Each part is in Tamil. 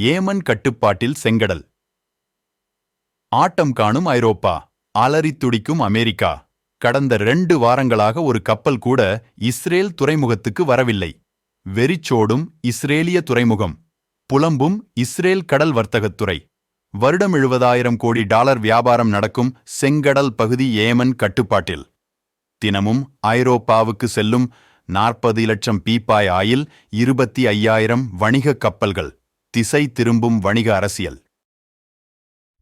ஏமன் கட்டுப்பாட்டில் செங்கடல். ஆட்டம் காணும் ஐரோப்பா. அலறி துடிக்கும் அமெரிக்கா. கடந்த ரெண்டு வாரங்களாக ஒரு கப்பல் கூட இஸ்ரேல் துறைமுகத்துக்கு வரவில்லை. வெறிச்சோடும் இஸ்ரேலிய துறைமுகம். புலம்பும் இஸ்ரேல் கடல் வர்த்தகத்துறை. வருடம் எழுபதாயிரம் கோடி டாலர் வியாபாரம் நடக்கும் செங்கடல் பகுதி ஏமன் கட்டுப்பாட்டில். தினமும் ஐரோப்பாவுக்கு செல்லும் நாற்பது லட்சம் பீப்பாய் ஆயில் இருபத்தி ஐயாயிரம் வணிக கப்பல்கள். திசை திரும்பும் வணிக அரசியல்.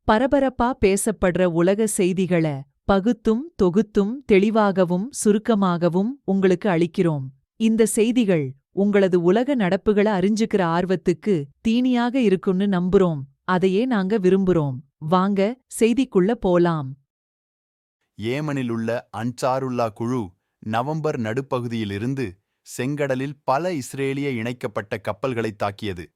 பரபரப்பா பேசப்படுற உலக செய்திகள பகுத்தும் தொகுத்தும் தெளிவாகவும் சுருக்கமாகவும் உங்களுக்கு அளிக்கிறோம். இந்த செய்திகள் உங்களது உலக நடப்புகள அறிஞ்சுக்கிற ஆர்வத்துக்கு தீனியாக இருக்கும்னு நம்புறோம். அதையே நாங்க விரும்புறோம். வாங்க செய்திக்குள்ள போலாம். ஏமனில் உள்ள அன்சாருல்லா குழு நவம்பர் நடுப்பகுதியிலிருந்து செங்கடலில் பல இஸ்ரேலிய இணைக்கப்பட்ட கப்பல்களைத் தாக்கியது.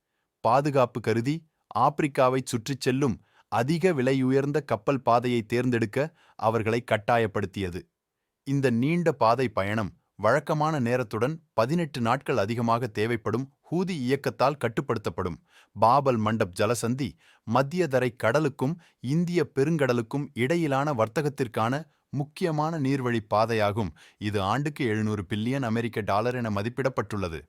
பாதுகாப்பு கருதி ஆப்பிரிக்காவைச் சுற்றிச் செல்லும் அதிக விலையுயர்ந்த கப்பல் பாதையை தேர்ந்தெடுக்க அவர்களை கட்டாயப்படுத்தியது. இந்த நீண்ட பாதை பயணம் வழக்கமான நேரத்துடன் பதினெட்டு நாட்கள் அதிகமாக தேவைப்படும் ஹூதி இயக்கத்தால் கட்டுப்படுத்தப்படும். பாபல் மண்டப் ஜலசந்தி மத்தியதரை கடலுக்கும் இந்திய பெருங்கடலுக்கும் இடையிலான வர்த்தகத்திற்கான முக்கியமான நீர்வழி பாதையாகும். இது ஆண்டுக்கு எழுநூறு பில்லியன் அமெரிக்க டாலர் என மதிப்பிடப்பட்டுள்ளது.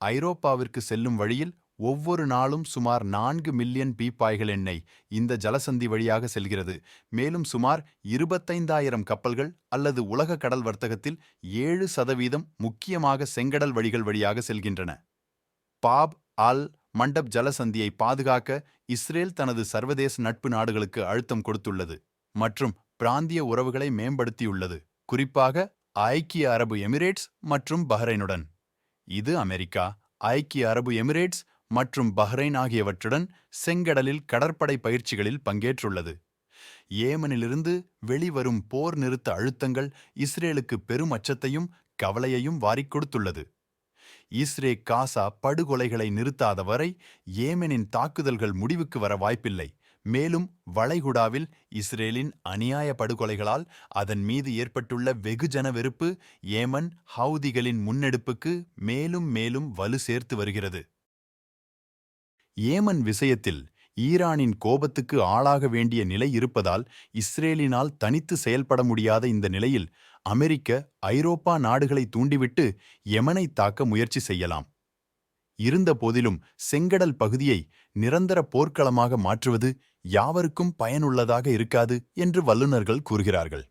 ஐரோப்பாவிற்கு செல்லும் வழியில் ஒவ்வொரு நாளும் சுமார் நான்கு மில்லியன் பீப்பாய்கள் எண்ணெய் இந்த ஜலசந்தி வழியாக செல்கிறது. மேலும் சுமார் இருபத்தைந்தாயிரம் கப்பல்கள் அல்லது உலக கடல் வர்த்தகத்தில் ஏழு சதவீதம் முக்கியமாக செங்கடல் வழிகள் வழியாக செல்கின்றன. பாப் அல் மண்டப் ஜலசந்தியை பாதுகாக்க இஸ்ரேல் தனது சர்வதேச நட்பு நாடுகளுக்கு அழுத்தம் கொடுத்துள்ளது மற்றும் பிராந்திய உறவுகளை மேம்படுத்தியுள்ளது குறிப்பாக ஐக்கிய அரபு எமிரேட்ஸ் மற்றும் பஹ்ரைனுடன். இது அமெரிக்கா ஐக்கிய அரபு எமிரேட்ஸ் மற்றும் பஹ்ரைன் ஆகியவற்றுடன் செங்கடலில் கடற்படை பயிற்சிகளில் பங்கேற்றுள்ளது. ஏமனிலிருந்து வெளிவரும் போர் நிறுத்த அழுத்தங்கள் இஸ்ரேலுக்கு பெரும் அச்சத்தையும் கவலையையும் வாரிக் கொடுத்துள்ளது. இஸ்ரே காசா படுகொலைகளை நிறுத்தாத வரை ஏமனின் தாக்குதல்கள் முடிவுக்கு வர வாய்ப்பில்லை. மேலும் வளைகுடாவில் இஸ்ரேலின் அநியாய படுகொலைகளால் அதன் மீது ஏற்பட்டுள்ள வெகுஜன வெறுப்பு ஏமன் ஹவுதிகளின் முன்னெடுப்புக்கு மேலும் மேலும் வலு சேர்த்து வருகிறது. ஏமன் விஷயத்தில் ஈரானின் கோபத்துக்கு ஆளாக வேண்டிய நிலை இருப்பதால் இஸ்ரேலினால் தனித்து செயல்பட முடியாத இந்த நிலையில் அமெரிக்க ஐரோப்பா நாடுகளை தூண்டிவிட்டு யெமனை தாக்க முயற்சி செய்யலாம். இருந்தபோதிலும் செங்கடல் பகுதியை நிரந்தர போர்க்களமாக மாற்றுவது யாவருக்கும் பயனுள்ளதாக இருக்காது என்று வல்லுநர்கள் கூறுகிறார்கள்.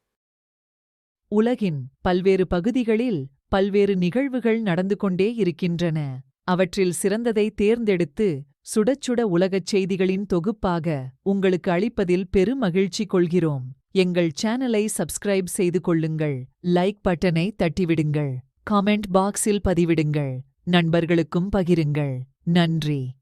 உலகின் பல்வேறு பகுதிகளில் பல்வேறு நிகழ்வுகள் நடந்து கொண்டே இருக்கின்றன. அவற்றில் சிறந்ததை தேர்ந்தெடுத்து சுடச்சுட உலகச் செய்திகளின் தொகுப்பாக உங்களுக்கு அளிப்பதில் பெருமகிழ்ச்சி கொள்கிறோம். எங்கள் சேனலை சப்ஸ்கிரைப் செய்து கொள்ளுங்கள். லைக் பட்டனை தட்டிவிடுங்கள். காமெண்ட் பாக்ஸில் பதிவிடுங்கள். நண்பர்களுக்கும் பகிருங்கள். நன்றி.